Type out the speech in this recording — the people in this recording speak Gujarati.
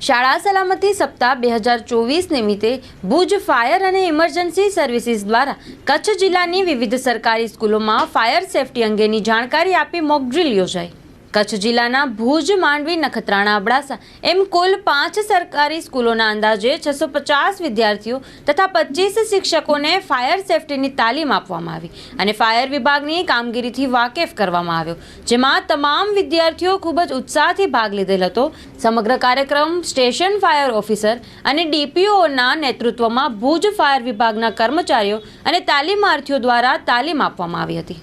શાળા સલામતી સપ્તાહ બે હજાર ચોવીસ નિમિત્તે Bhuj fire and emergency services દ્વારા કચ્છ જિલ્લાની વિવિધ સરકારી સ્કૂલોમાં ફાયર સેફટી અંગેની જાણકારી આપી મોકડ્રીલ યોજાઈ. કચ્છ જિલ્લાના ભુજ, માંડવી, નખત્રાણા, અબડાસા એમ કુલ પાંચ સરકારી સ્કૂલોના અંદાજે છસો પચાસ વિદ્યાર્થીઓ તથા પચીસ શિક્ષકોને ફાયર સેફટીની તાલીમ આપવામાં આવી અને ફાયર વિભાગની કામગીરીથી વાકેફ કરવામાં આવ્યો, જેમાં તમામ વિદ્યાર્થીઓ ખૂબ જ ઉત્સાહથી ભાગ લીધેલ હતો. સમગ્ર કાર્યક્રમ સ્ટેશન ફાયર ઓફિસર અને ડીપીઓના નેતૃત્વમાં ભુજ ફાયર વિભાગના કર્મચારીઓ અને તાલીમાર્થીઓ દ્વારા તાલીમ આપવામાં આવી હતી.